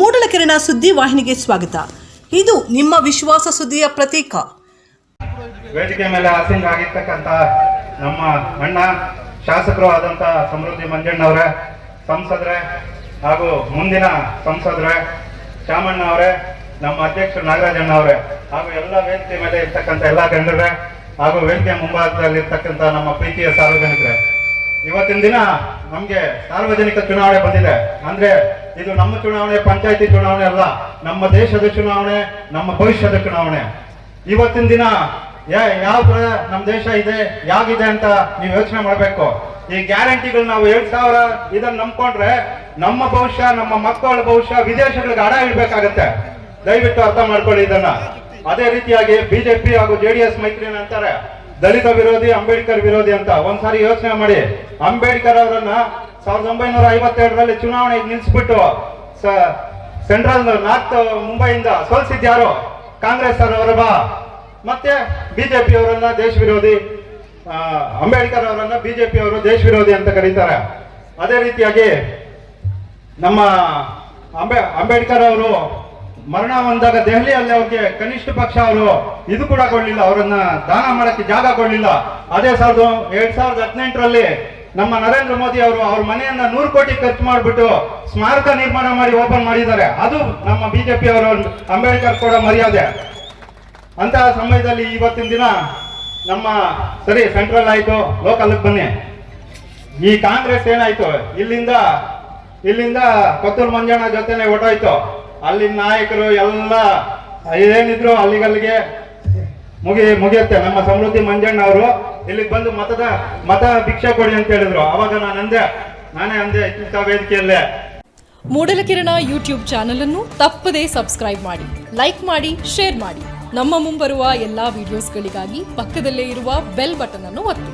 ಮೂಡಲಕೆರೆನ ಸುದ್ದಿ ವಾಹಿನಿಗೆ ಸ್ವಾಗತ. ಇದು ನಿಮ್ಮ ವಿಶ್ವಾಸ ಸುದ್ದಿಯ ಪ್ರತೀಕ. ವೇದಿಕೆ ಮೇಲೆ ಆಸೀನ ಆಗಿರ್ತಕ್ಕಂತ ನಮ್ಮ ಅಣ್ಣ, ಶಾಸಕರು ಆದಂಥ ಸಮೃದ್ಧಿ ಮಂಜಣ್ಣವರೇ, ಸಂಸದ್ರೆ ಹಾಗೂ ಮುಂದಿನ ಸಂಸದರೇ ಶಾಮಣ್ಣ ಅವರೇ, ನಮ್ಮ ಅಧ್ಯಕ್ಷರು ನಾಗರಾಜಣ್ಣ ಅವರೇ, ಹಾಗೂ ಎಲ್ಲ ವೇದಿಕೆ ಮೇಲೆ ಇರ್ತಕ್ಕಂಥ ಎಲ್ಲ ಗಂಡರೇ ಹಾಗೂ ವೇದಿಕೆ ಮುಂಭಾಗದಲ್ಲಿ ಇರ್ತಕ್ಕಂಥ ನಮ್ಮ ಪ್ರೀತಿಯ ಸಾರ್ವಜನಿಕರೇ. ಇವತ್ತಿನ ದಿನ ನಮಗೆ ಸಾರ್ವಜನಿಕ ಚುನಾವಣೆ ಬಂದಿದೆ. ಅಂದ್ರೆ ಇದು ನಮ್ಮ ಚುನಾವಣೆ, ಪಂಚಾಯತಿ ಚುನಾವಣೆ ಅಲ್ಲ, ನಮ್ಮ ದೇಶದ ಚುನಾವಣೆ, ನಮ್ಮ ಭವಿಷ್ಯದ ಚುನಾವಣೆ. ಇವತ್ತಿನ ದಿನ ಯಾವ ನಮ್ಮ ದೇಶ ಇದೆ ಯಾಗಿದೆ ಅಂತ ನೀವು ಯೋಚನೆ ಮಾಡಬೇಕು. ಈ ಗ್ಯಾರಂಟಿಗಳು ನಾವು ಎರಡ್ ಸಾವಿರ ಇದನ್ನ ನಂಬ್ಕೊಂಡ್ರೆ ನಮ್ಮ ಭವಿಷ್ಯ, ನಮ್ಮ ಮಕ್ಕಳ ಭವಿಷ್ಯ, ವಿದೇಶಗಳಿಗೆ ಹಣ ಇಡಬೇಕಾಗತ್ತೆ. ದಯವಿಟ್ಟು ಅರ್ಥ ಮಾಡ್ಕೊಳ್ಳಿ ಇದನ್ನ. ಅದೇ ರೀತಿಯಾಗಿ ಬಿಜೆಪಿ ಹಾಗೂ ಜೆಡಿಎಸ್ ಮೈತ್ರಿ ಅಂತಾರೆ. ದಲಿತ ವಿರೋಧಿ, ಅಂಬೇಡ್ಕರ್ ವಿರೋಧಿ ಅಂತ ಒಂದ್ಸಾರಿ ಯೋಚನೆ ಮಾಡಿ. ಅಂಬೇಡ್ಕರ್ ಅವರನ್ನ ಸಾವಿರದ ಒಂಬೈನೂರ ಐವತ್ತೆರಡರಲ್ಲಿ ಚುನಾವಣೆ ನಿಲ್ಲಿಸ್ಬಿಟ್ಟು ಸೆಂಟ್ರಲ್ ನಾರ್ತ್ ಮುಂಬೈಯಿಂದ ಸೋಲ್ಸಿದ್ಯಾರು ಕಾಂಗ್ರೆಸ್ ಅವರ ಮತ್ತೆ ಬಿಜೆಪಿ ಅವರನ್ನ ದೇಶ ವಿರೋಧಿ ಅಂಬೇಡ್ಕರ್ ಅವರನ್ನ ಬಿಜೆಪಿ ಅವರು ದೇಶ ವಿರೋಧಿ ಅಂತ ಕರೀತಾರೆ. ಅದೇ ರೀತಿಯಾಗಿ ನಮ್ಮ ಅಂಬೆ, ಅಂಬೇಡ್ಕರ್ ಅವರು ಮರಣ ಹೊಂದಾಗ ದೆಹಲಿಯಲ್ಲಿ ಅವ್ರಿಗೆ ಕನಿಷ್ಠ ಪಕ್ಷ ಅವರು ಇದು ಕೂಡ ಕೊಡ್ಲಿಲ್ಲ, ಅವರನ್ನ ದಾನ ಮಾಡಕ್ಕೆ ಜಾಗ ಕೊಡ್ಲಿಲ್ಲ. ಅದೇ ಸಾವಿರದ ಎರಡ್ ಸಾವಿರದ ಹದಿನೆಂಟರಲ್ಲಿ ನಮ್ಮ ನರೇಂದ್ರ ಮೋದಿ ಅವರು ಅವ್ರ ಮನೆಯನ್ನ ನೂರು ಕೋಟಿ ಖರ್ಚು ಮಾಡಿಬಿಟ್ಟು ಸ್ಮಾರಕ ನಿರ್ಮಾಣ ಮಾಡಿ ಓಪನ್ ಮಾಡಿದ್ದಾರೆ. ಅದು ನಮ್ಮ ಬಿಜೆಪಿ ಅವರ ಅಂಬೇಡ್ಕರ್ ಕೂಡ ಮರ್ಯಾದೆ. ಅಂತಹ ಸಮಯದಲ್ಲಿ ಇವತ್ತಿನ ದಿನ ನಮ್ಮ ಸರಿ ಸೆಂಟ್ರಲ್ ಆಯ್ತು ಲೋಕಲ್ಗೆ ಬನ್ನಿ. ಈ ಕಾಂಗ್ರೆಸ್ ಏನಾಯ್ತು? ಇಲ್ಲಿಂದ ಇಲ್ಲಿಂದ ಕೊತ್ತೂರು ಮಂಜಣ್ಣ ಜೊತೆನೆ ಹೊಟ್ಟೋಯ್ತು ಅಲ್ಲಿನ ನಾಯಕರು ಎಲ್ಲ ಏನಿದ್ರು ಅಲ್ಲಿಗಲ್ಲಿಗೆ ಮುಗಿ ಮುಗಿಯುತ್ತೆ. ನಮ್ಮ ಸಮೃದ್ಧಿ ಮಂಜಣ್ಣ ಅವರು ಇಲ್ಲಿಗೆ ಬಂದು ಮತದ ಮತ ಭಿಕ್ಷೆ ಕೊಡಿ ಅಂತ ಹೇಳಿದ್ರು. ಅವಾಗ ನಾನು ಅಂದೆ, ನಾನೇ ಅಂದೆ ಇಂಥ ವೇದಿಕೆಯಲ್ಲೇ. ಮೂಡಲಕಿರಣ ಯೂಟ್ಯೂಬ್ ಚಾನೆಲ್ ಅನ್ನು ತಪ್ಪದೇ ಸಬ್ಸ್ಕ್ರೈಬ್ ಮಾಡಿ, ಲೈಕ್ ಮಾಡಿ, ಶೇರ್ ಮಾಡಿ. ನಮ್ಮ ಮುಂಬರುವ ಎಲ್ಲಾ ವಿಡಿಯೋಸ್ಗಳಿಗಾಗಿ ಪಕ್ಕದಲ್ಲೇ ಇರುವ ಬೆಲ್ ಬಟನ್ ಅನ್ನು ಒತ್ತಿ.